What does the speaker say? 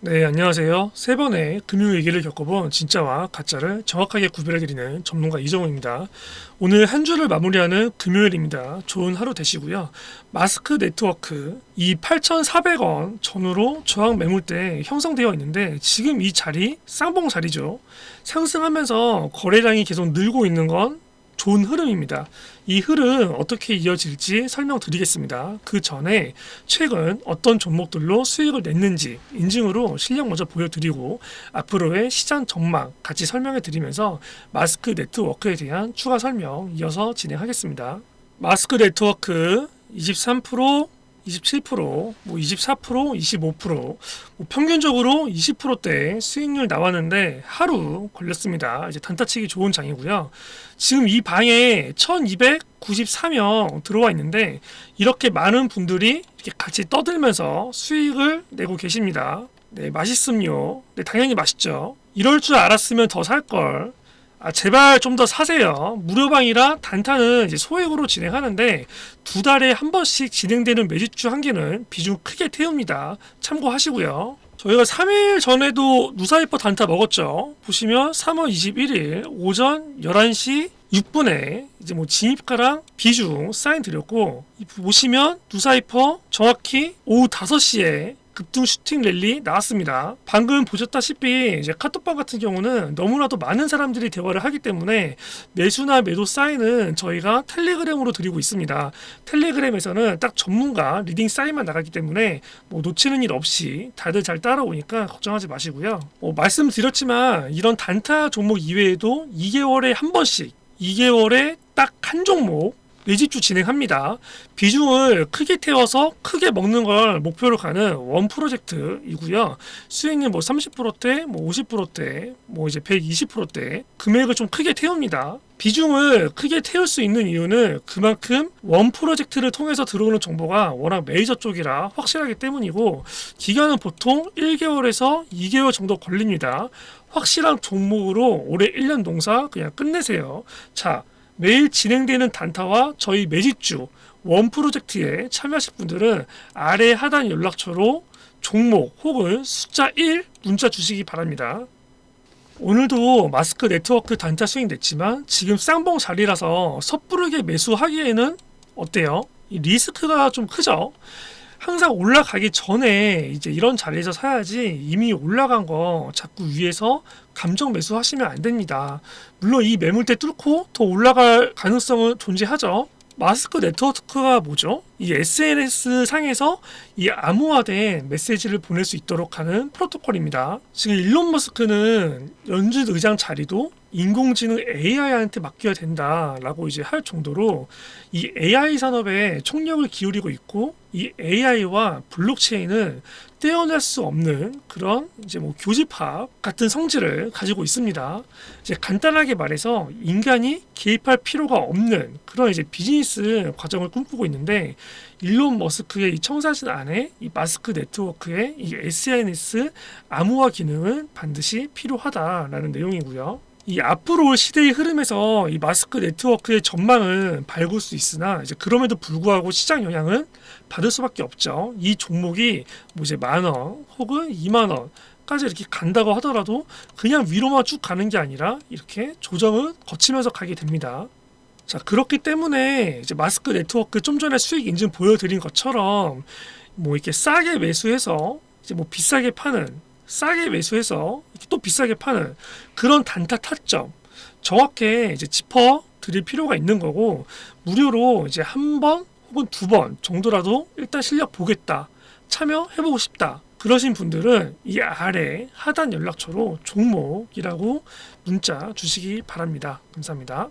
네, 안녕하세요. 세 번의 금융 위기를 겪어본 진짜와 가짜를 정확하게 구별해드리는 전문가 이정우입니다. 오늘 한 주를 마무리하는 금요일입니다. 좋은 하루 되시고요. 마스크 네트워크 이 8,400원 전후로 저항 매물대 형성되어 있는데 지금 이 자리 쌍봉 자리죠. 상승하면서 거래량이 계속 늘고 있는 건 좋은 흐름입니다. 이 흐름 어떻게 이어질지 설명드리겠습니다. 그 전에 최근 어떤 종목들로 수익을 냈는지 인증으로 실력 먼저 보여드리고 앞으로의 시장 전망 같이 설명해 드리면서 마스크 네트워크에 대한 추가 설명 이어서 진행하겠습니다. 마스크 네트워크 23% 27%, 뭐 24%, 25%, 뭐 평균적으로 20%대 수익률 나왔는데 하루 걸렸습니다. 이제 단타치기 좋은 장이고요. 지금 이 방에 1293명 들어와 있는데 이렇게 많은 분들이 이렇게 같이 떠들면서 수익을 내고 계십니다. 네, 맛있음요. 네, 당연히 맛있죠. 이럴 줄 알았으면 더 살 걸. 아, 제발 좀 더 사세요. 무료방이라 단타는 이제 소액으로 진행하는데 두 달에 한 번씩 진행되는 매집주 한 개는 비중 크게 태웁니다. 참고하시고요. 저희가 3일 전에도 누사이퍼 단타 먹었죠. 보시면 3월 21일 오전 11시 6분에 이제 뭐 진입가랑 비중 사인 드렸고 이 보시면 누사이퍼 정확히 오후 5시에 급등 슈팅 랠리 나왔습니다. 방금 보셨다시피 이제 카톡방 같은 경우는 너무나도 많은 사람들이 대화를 하기 때문에 매수나 매도 사인은 저희가 텔레그램으로 드리고 있습니다. 텔레그램에서는 딱 전문가 리딩 사인만 나가기 때문에 뭐 놓치는 일 없이 다들 잘 따라오니까 걱정하지 마시고요. 뭐 말씀드렸지만 이런 단타 종목 이외에도 2개월에 한 번씩 2개월에 딱 한 종목 매집주 진행합니다. 비중을 크게 태워서 크게 먹는 걸 목표로 가는 원 프로젝트이고요. 수익률 뭐 30%대, 뭐 50%대, 뭐 이제 120%대 금액을 좀 크게 태웁니다. 비중을 크게 태울 수 있는 이유는 그만큼 원 프로젝트를 통해서 들어오는 정보가 워낙 메이저 쪽이라 확실하기 때문이고 기간은 보통 1개월에서 2개월 정도 걸립니다. 확실한 종목으로 올해 1년 농사 그냥 끝내세요. 자, 매일 진행되는 단타와 저희 매집주 원 프로젝트에 참여하실 분들은 아래 하단 연락처로 종목 혹은 숫자 1 문자 주시기 바랍니다. 오늘도 마스크 네트워크 단타 수익 냈지만 지금 쌍봉 자리라서 섣부르게 매수하기에는 어때요? 이 리스크가 좀 크죠? 항상 올라가기 전에 이제 이런 자리에서 사야지 이미 올라간 거 자꾸 위에서 감정 매수하시면 안 됩니다. 물론 이 매물대 뚫고 더 올라갈 가능성은 존재하죠. 마스크 네트워크가 뭐죠? 이 SNS 상에서 이 암호화된 메시지를 보낼 수 있도록 하는 프로토콜입니다. 지금 일론 머스크는 연준 의장 자리도 인공지능 AI한테 맡겨야 된다라고 이제 할 정도로 이 AI 산업에 총력을 기울이고 있고 이 AI와 블록체인은 떼어낼 수 없는 그런 이제 뭐 교집합 같은 성질을 가지고 있습니다. 이제 간단하게 말해서 인간이 개입할 필요가 없는 그런 이제 비즈니스 과정을 꿈꾸고 있는데 일론 머스크의 이 청사진 안에 이 마스크 네트워크의 이 SNS 암호화 기능은 반드시 필요하다라는 내용이고요. 이 앞으로 올 시대의 흐름에서 이 마스크 네트워크의 전망은 밝을 수 있으나 이제 그럼에도 불구하고 시장 영향은 받을 수밖에 없죠. 이 종목이 뭐 이제 만 원 혹은 2만 원까지 이렇게 간다고 하더라도 그냥 위로만 쭉 가는 게 아니라 이렇게 조정을 거치면서 가게 됩니다. 자 그렇기 때문에 이제 마스크 네트워크 좀 전에 수익 인증 보여드린 것처럼 뭐 이렇게 싸게 매수해서 이제 뭐 비싸게 파는 싸게 매수해서 또 비싸게 파는 그런 단타 타점 정확히 이제 짚어 드릴 필요가 있는 거고 무료로 이제 한 번 혹은 두 번 정도라도 일단 실력 보겠다 참여해보고 싶다 그러신 분들은 이 아래 하단 연락처로 종목이라고 문자 주시기 바랍니다 감사합니다.